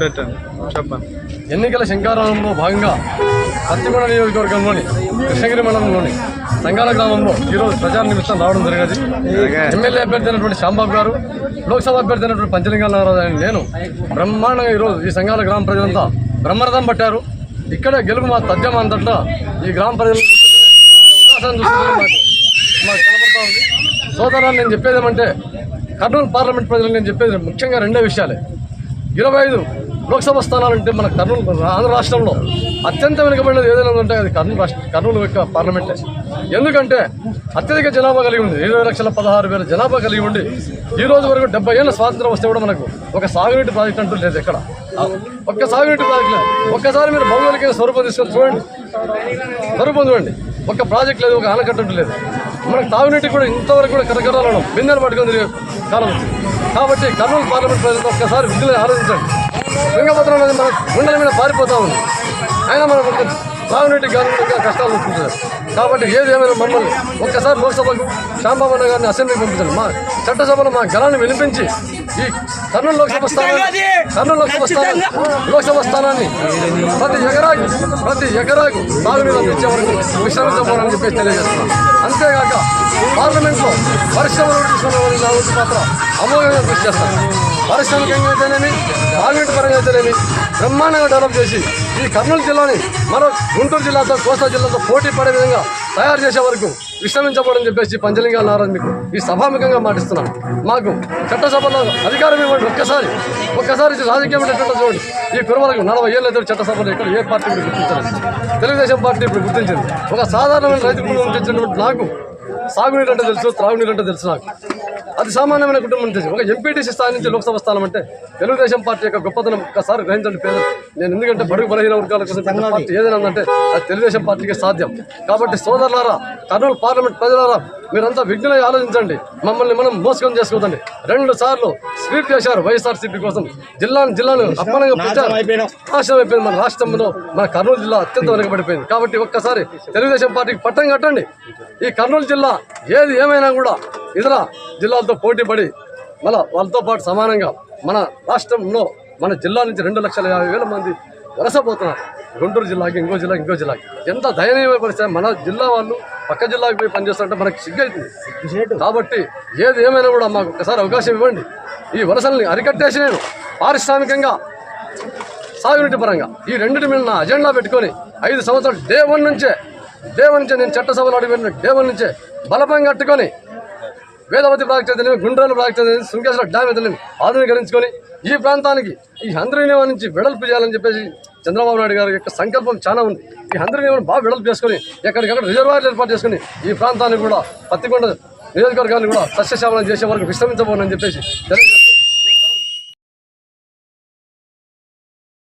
పెట్టండి చెప్పండి. ఎన్నికల శంకారంలో భాగంగా పత్తికొండ నియోజకవర్గంలోని కృష్ణగిరి మండలంలోని సంగాల గ్రామంలో ఈరోజు ప్రచార నిమిత్తం రావడం జరిగినది. ఎమ్మెల్యే అభ్యర్థి అయినటువంటి శ్యాంబాబు గారు లోక్సభ అభ్యర్థి అయినటువంటి పంచలింగాల అని నేను బ్రహ్మాండంగా ఈరోజు ఈ సంఘాల గ్రామ ప్రజలంతా బ్రహ్మరథం పట్టారు. ఇక్కడే గెలుపు మా తథ్యం అంతట్లో ఈ గ్రామ ప్రజలు కనబడతా ఉంది. సోదరా నేను చెప్పేది ఏమంటే కర్నూలు పార్లమెంట్ ప్రజలకు నేను చెప్పేది ముఖ్యంగా రెండే విషయాలే. ఇరవై ఐదు లోక్సభ స్థానాలంటే మన కర్నూలు ఆంధ్ర రాష్ట్రంలో అత్యంత వెనుకబడినది ఏదైనా ఉంటే అది కర్నూలు రాష్ట్ర కర్నూలు యొక్క పార్లమెంటే. ఎందుకంటే అత్యధిక జనాభా కలిగి ఉంది. ఇరవై లక్షల పదహారు వేల జనాభా కలిగి ఉండి ఈ రోజు వరకు డెబ్బై ఏళ్ళ స్వాతంత్రం వస్తే కూడా మనకు ఒక సాగునీటి ప్రాజెక్ట్ అంటూ లేదు ఎక్కడ. ఒక్క సాగునీటి ప్రాజెక్ట్ లేదు. ఒక్కసారి మీరు భౌగోళిక స్వరూపం తీసుకొని చూడండి. స్వరూపం చూడండి. ఒక ప్రాజెక్ట్ లేదు ఒక ఆనకట్ట లేదు. మనకు తాగునీటికి కూడా ఇంతవరకు కూడా కరకరాలను బిందెలు పట్టుకొని తిరిగే కాలం కాబట్టి కర్నూలు పార్లమెంట్ ప్రజలతో ఒక్కసారి విధులు ఆలోచించండి. లింగభద్రం అనేది మన గుండెల మీద పారిపోతా ఉంది. అయినా మనం తాగునీటి గాలి కష్టాలు వస్తుంటారు కాబట్టి ఏది ఏమైనా మమ్మల్ని ఒక్కసారి లోక్సభకు శ్యాంబాబు గారిని అసెంబ్లీకి పంపించండి. మా చట్టసభలో మా గలాన్ని వినిపించి కర్నూలు లోక్సభ కర్నూలు లోక్సభ స్థానాన్ని లోక్సభ స్థానాన్ని ప్రతి ఎకరాకు ప్రతి ఎకరాకు సాగునీరు అందించే వరకు విశ్రమించబోనని చెప్పేసి తెలియజేస్తున్నాం. అంతేగాక పార్లమెంట్లో పరిశ్రమలు తీసుకున్న వారి నా వంతు పాత్ర అమోఘంగా కృషి చేస్తాను పారిశ్రామికంగా అయితేనేమి సాగునీటి పరంగా అయితేనేమి బ్రహ్మాండంగా డెవలప్ చేసి ఈ కర్నూలు జిల్లాని మరో గుంటూరు జిల్లాతో కోస్తా జిల్లాతో పోటీ పడే విధంగా తయారు చేసే వరకు విశ్రమించబడని చెప్పేసి పంచలింగా నారాయణ మీకు ఈ సభాముఖంగా మాటిస్తున్నాను. మాకు చట్టసభలో అధికారం ఇవ్వండి ఒక్కసారి. ఒక్కసారి రాజకీయం చూడండి. ఈ కురుమలకు నలభై ఏళ్ళు అయితే చట్టసభలో ఇక్కడ ఏ పార్టీ కూడా తెలుగుదేశం పార్టీ ఇప్పుడు గుర్తించింది. ఒక సాధారణమైన రైతు కుటుంబం నాకు సాగునీరు అంటే తెలుసు త్రాగునీరు అంటే తెలుసు నాకు. అది సామాన్యమైన కుటుంబం నుంచి. ఒక ఎంపీటీసీ స్థాయి నుంచి లోక్సభ స్థానం అంటే తెలుగుదేశం పార్టీ యొక్క గొప్పతనం ఒక్కసారి గ్రహించండి పేద. నేను ఎందుకంటే బడుగు బలహీన వర్గాల కోసం పార్టీ ఏదైనా ఉందంటే అది తెలుగుదేశం పార్టీకి సాధ్యం. కాబట్టి సోదరులారా కర్నూలు పార్లమెంట్ ప్రజలారా మీరంతా విఘ్నులై ఆలోచించండి. మమ్మల్ని మనం మోసకం చేసుకోదండి. రెండు సార్లు స్వీప్ చేశారు వైఎస్ఆర్సీపీ కోసం. జిల్లాను జిల్లాను అప్పనంగా పెట్టారు. నాశనం అయిపోయింది. మన రాష్ట్రంలో మన కర్నూలు జిల్లా అత్యంత వెనుకబడిపోయింది. కాబట్టి ఒక్కసారి తెలుగుదేశం పార్టీకి పట్టం కట్టండి. ఈ కర్నూలు జిల్లా ఏది ఏమైనా కూడా ఇతర జిల్లాలతో పోటీ పడి మన వాళ్ళతో పాటు సమానంగా మన రాష్ట్రంలో మన జిల్లా నుంచి రెండు లక్షల యాభై వేల మంది వలసపోతున్నారు. గుంటూరు జిల్లాకి ఇంకో జిల్లాకి ఇంకో జిల్లాకి. ఎంత దయనీయమైన పరిస్థితి మన జిల్లా వాళ్ళు పక్క జిల్లాకి పోయి పనిచేస్తుంటే మనకి సిగ్గైతుంది. కాబట్టి ఏది ఏమైనా కూడా మాకు ఒకసారి అవకాశం ఇవ్వండి. ఈ వలసల్ని అరికట్టేసి నేను పారిశ్రామికంగా సాగునీటి పరంగా ఈ రెండింటి మీద నా అజెండా పెట్టుకొని ఐదు సంవత్సరాలు డే వన్ నుంచే డే వన్ నుంచే నేను చట్టసభలో అడిగిన డే వన్ నుంచే బలపం కట్టుకొని వేదవతి ప్రాజెక్ట్ అయితేనేమి గుండ్రాల ప్రాజెక్ట్ అయితే సుంకేశ్వర డ్యామ్ అయితేనేమి ఆధునీకరించుకొని ఈ ప్రాంతానికి ఈ హంద్రీనియమం నుంచి వెడల్పు చేయాలని చెప్పేసి చంద్రబాబు నాయుడు గారి యొక్క సంకల్పం చాలా ఉంది. ఈ హంద్రీనియమం బాగా వెడల్పు చేసుకొని ఎక్కడికక్కడ రిజర్వాయర్లు ఏర్పాటు చేసుకొని ఈ ప్రాంతాన్ని కూడా పత్తికొండ నియోజకవర్గాన్ని కూడా సస్యశ్యామలం చేసే వరకు విశ్రమించబోనని చెప్పేసి